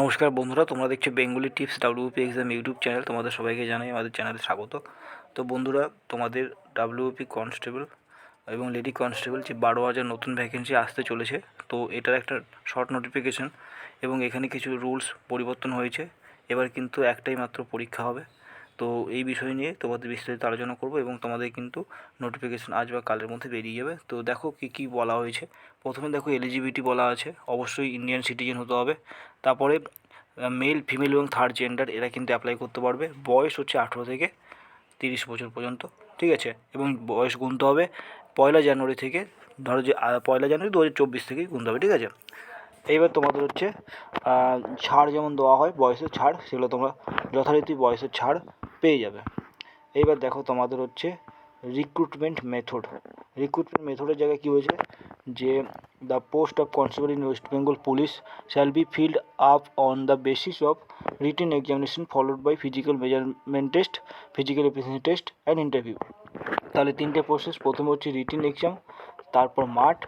নমস্কার বন্ধুরা, তোমরা দেখছ Bengali tips WP exam YouTube channel, তোমাদের সবাইকে জানাই আমাদের চ্যানেলে স্বাগত। তো বন্ধুরা, তোমাদের ডাব্লিউপি কনস্টেবল এবং লেডি কনস্টেবল যে বারো হাজার নতুন ভ্যাকেন্সি আসতে চলেছে, তো এটার একটা শর্ট নোটিফিকেশন এবং এখানে কিছু রুলস পরিবর্তন হয়েছে। এবার কিন্তু একটাই মাত্র পরীক্ষা হবে। তো এই বিষয় নিয়ে তোমাদের বিস্তারিত আলোচনা করব এবং তোমাদের কিন্তু নোটিফিকেশন আজ বা কালের মধ্যে বেরিয়ে যাবে। তো দেখো কী কী বলা হয়েছে। প্রথমে দেখো এলিজিবিলিটি বলা আছে। অবশ্যই ইন্ডিয়ান সিটিজেন হতে হবে। তারপরে মেল ফিমেল এবং থার্ড জেন্ডার এরা কিন্তু অ্যাপ্লাই করতে পারবে। বয়স হচ্ছে আঠেরো থেকে তিরিশ বছর পর্যন্ত, ঠিক আছে? এবং বয়স গুনতে হবে পয়লা জানুয়ারি থেকে, ধরো যে পয়লা জানুয়ারি দু হাজার চব্বিশ থেকেই গুনতে হবে, ঠিক আছে? এইবার তোমাদের হচ্ছে ছাড় যেমন দেওয়া হয়, বয়সের ছাড়, সেগুলো তোমরা যথারীতি বয়সের ছাড় পেয়ে যাবে। এইবার দেখো তোমাদের হচ্ছে রিক্রুটমেন্ট মেথড রিক্রুটমেন্ট মেথডের জায়গায় কী হয়েছে? যে the post of constable in West Bengal police shall be filled up on the basis of written examination followed by physical measurement test physical efficiency test and interview তাহলে তিনটে process প্রথমে হচ্ছে written exam তারপর মাঠ,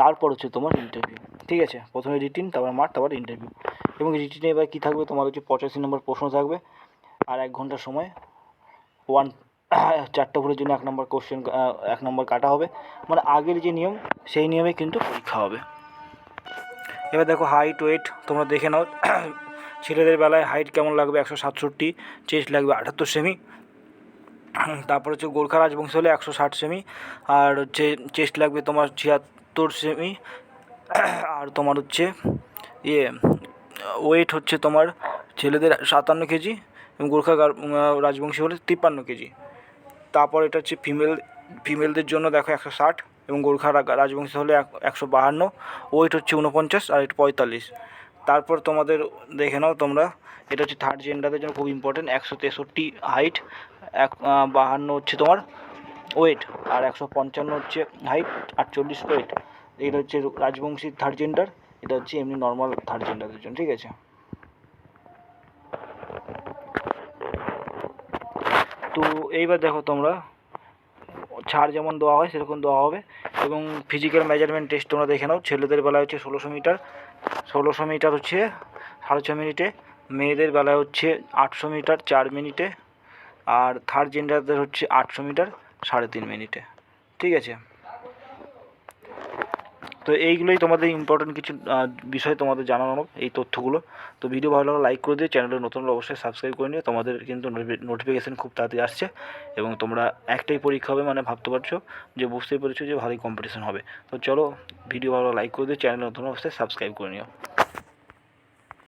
তারপর হচ্ছে তোমার interview ঠিক আছে? প্রথমে রিটিন তারপর মাঠ, তারপর ইন্টারভিউ এবং রিটিনে এবার কী থাকবে? তোমার হচ্ছে পঁচাশি নম্বর প্রশ্ন থাকবে। আর এক ঘণ্টা সময় ওয়ান চারটে ভুলের জন্য এক নম্বর কোশ্চেন এক নম্বর কাটা হবে। মানে আগের যে নিয়ম, সেই নিয়মে কিন্তু পরীক্ষা হবে। এবার দেখো হাইট ওয়েট তোমরা দেখে নাও। ছেলেদের বেলায় হাইট কেমন লাগবে? একশো সাতষট্টি চেস্ট লাগবে আটাত্তর সেমি তারপর হচ্ছে গোর্খা রাজবংশ হলে একশো ষাট সেমি আর হচ্ছে চেস্ট লাগবে তোমার ছিয়াত্তর সেমি আর তোমার হচ্ছে ইয়ে ওয়েট হচ্ছে তোমার ছেলেদের সাতান্ন কেজি গোর্খা গার- রাজবংশী হলে তিপ্পান্ন কেজি। তারপর এটা হচ্ছে ফিমেল ফিমেলদের জন্য দেখো একশো ষাট এবং গোর্খা রাজবংশী হলে এক- একশো বাহান্ন। ওয়েট হচ্ছে উনপঞ্চাশ আর এটা পঁয়তাল্লিশ। তারপর তোমাদের দেখে নাও তোমরা, এটা হচ্ছে থার্ড জেন্ডারের জন্য খুব ইম্পর্টেন্ট একশো তেষট্টি হাইট এক বাহান্ন হচ্ছে তোমার ওয়েট আর একশো পঞ্চান্ন হচ্ছে হাইট আটচল্লিশ ওয়েট এটা হচ্ছে রাজবংশী থার্ড জেন্ডার এটা হচ্ছে এমনি নর্মাল থার্ড জেন্ডারদের জন্য, ঠিক আছে? তো এইবার দেখো তোমরা, ছাড় যেমন দেওয়া হয় সেরকম দেওয়া হবে এবং ফিজিক্যাল মেজারমেন্ট টেস্ট তোমরা দেখে নাও। ছেলেদের বেলায় হচ্ছে ষোলোশো মিটার ষোলোশো মিটার হচ্ছে সাড়ে ছ মিনিটে, মেয়েদের বেলায় হচ্ছে আটশো মিটার চার মিনিটে আর থার্ড জেন্ডারদের হচ্ছে আটশো মিটার সাড়ে তিন মিনিটে। ঠিক আছে? তো এইগুলোই তোমাদের ইম্পর্টেন্ট কিছু বিষয় তোমাদের জানানো এই তথ্যগুলো। তো ভিডিও ভালো লাগলে লাইক করে দিয়ে চ্যানেলে নতুন অবশ্যই সাবস্ক্রাইব করে নিও। তোমাদের কিন্তু নোটিফিকেশান খুব তাড়াতাড়ি আসছে এবং তোমরা একটাই পরীক্ষা হবে মানে ভাবতে পারছ যে, বুঝতেই পেরেছ যে, ভালোই কম্পিটিশন হবে। তো চলো ভিডিও ভালো লাইক করে দিয়ে চ্যানেলে নতুন অবশ্যই সাবস্ক্রাইব করে নিও।